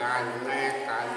การแม่กัน